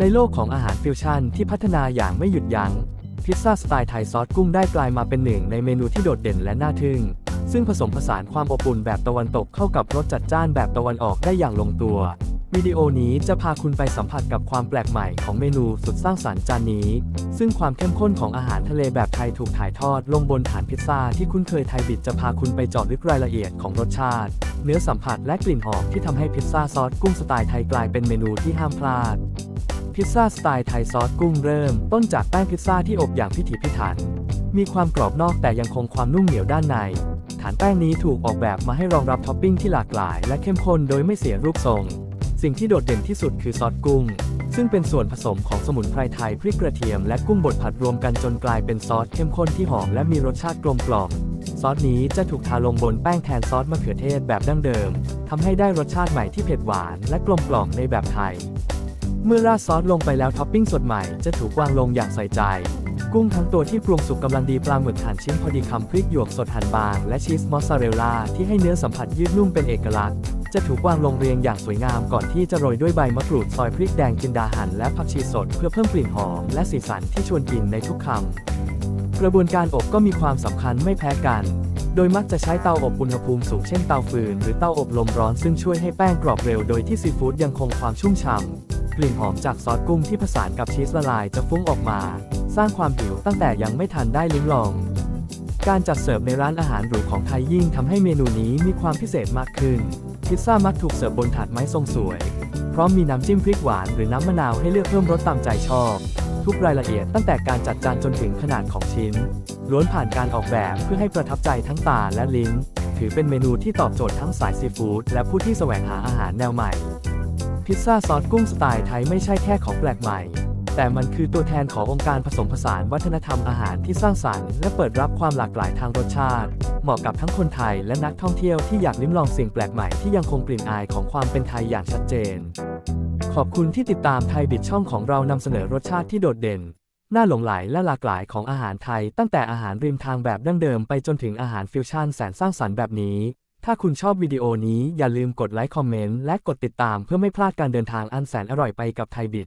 ในโลกของอาหารฟิวชั่นที่พัฒนาอย่างไม่หยุดยัง้ง พิซซ่าสไตล์ไทยซอสกุ้งได้กลายมาเป็นหนึ่งในเมนูที่โดดเด่นและน่าทึ่ง ซึ่งผสมผสานความอบอุ่นแบบตะวันตกเข้ากับรสจัดจ้านแบบตะวันออกได้อย่างลงตัว วิดีโอนี้จะพาคุณไปสัมผัสกับความแปลกใหม่ของเมนูสุดสร้างสรรค์จานนี้ ซึ่งความเข้มข้นของอาหารทะเลแบบไทยถูกถ่ายทอดลงบนฐานพิซซ่าที่คุ้นเคยไทยบิดจะพาคุณไปเจาะลึกรายละเอียดของรสชาติ เนื้อสัมผัสและกลิ่นหอมที่ทำให้พิซซ่าซอสกุ้งสไตล์ไทยกลายเป็นเมนูที่ห้ามพลาด พิซซ่าสไตล์ไทยซอสกุ้งเริ่ม ต้นจากแป้งพิซซ่าที่อบอย่างพิถีพิถัน มีความกรอบนอกแต่ยังคงความนุ่มเหนียวด้านใน ฐานแป้งนี้ถูกออกแบบมาให้รองรับท็อปปิ้งที่หลากหลาย และเข้มข้นโดยไม่เสียรูปทรง สิ่งที่โดดเด่นที่สุดคือซอสกุ้ง ซึ่งเป็นส่วนผสมของสมุนไพรไทยพริกกระเทียมและกุ้งบดผัดรวมกันจนกลายเป็นซอสเข้มข้นที่หอมและมีรสชาติกลมกล่อมซอสนี้จะถูกทาลงบนแป้งแทนซอสมะเขือเทศแบบดั้งเดิมทำให้ได้รสชาติใหม่ที่เผ็ดหวานและกลมกล่อมในแบบไทย เมื่อราดซอสลงไปแล้วท็อปปิ้งสดใหม่จะถูกวางลงอย่างใส่ใจ กุ้งทั้งตัวที่ปรุงสุกกำลังดีปลาหมึกหั่นชิ้นพอดีคำพริกหยวกสดหั่นบาง และชีสมอสซาเรลล่าที่ให้เนื้อสัมผัสยืดนุ่มเป็นเอกลักษณ์ จะถูกวางลงเรียงอย่างสวยงามก่อนที่จะโรยด้วยใบมะกรูดซอยพริกแดงจินดาหั่นและผักชีสดเพื่อเพิ่มกลิ่นหอมและสีสันที่ชวนกินในทุกคำกระบวนการอบก็มีความสำคัญไม่แพ้กัน โดยมักจะใช้เตาอบอุณหภูมิสูงเช่นเตาฟืนหรือเตาอบลมร้อนซึ่งช่วยให้แป้งกรอบเร็วโดยที่ซีฟู้ดยังคงความชุ่มฉ่ำ กลิ่นหอมจากซอสกุ้งที่ผสานกับชีสละลายจะฟุ้งออกมา สร้างความหิวตั้งแต่ยังไม่ทันได้ลิ้มลอง การจัดเสิร์ฟในร้านอาหารหรูของไทยยิ่งทำให้เมนูนี้มีความพิเศษมากขึ้น พิซซ่ามักถูกเสิร์ฟบนถาดไม้ทรงสวย พร้อมมีน้ำจิ้มพริกหวานหรือน้ำมะนาวให้เลือกเพิ่มรสตามใจชอบ ทุกรายละเอียดตั้งแต่การจัดจานจนถึงขนาดของชิ้น ล้วนผ่านการออกแบบเพื่อให้ประทับใจทั้งตาและลิ้น ถือเป็นเมนูที่ตอบโจทย์ทั้งสายซีฟู้ดและผู้ที่แสวงหาอาหารแนวใหม่ พิซซ่าซอสกุ้งสไตล์ไทยไม่ใช่แค่ของแปลกใหม่ แต่มันคือตัวแทนขององค์การผสมผสานวัฒนธรรมอาหารที่สร้างสรรค์และเปิดรับความหลากหลายทางรสชาติ เหมาะกับทั้งคนไทยและนักท่องเที่ยวที่อยากลิ้มลองสิ่งแปลกใหม่ที่ยังคงกลิ่นอายของความเป็นไทยอย่างชัดเจน ขอบคุณที่ติดตามไทยบิดช่องของเรานำเสนอรสชาติที่โดดเด่นน่าหลงไหลและหลากหลายของอาหารไทย ตั้งแต่อาหารริมทางแบบดั้งเดิมไปจนถึงอาหารฟิวชั่นแสนสร้างสรรค์แบบนี้ ถ้าคุณชอบวิดีโอนี้อย่าลืมกดไลค์คอมเมนต์และกดติดตามเพื่อไม่พลาดการเดินทางอันแสนอร่อยไปกับไทยบิด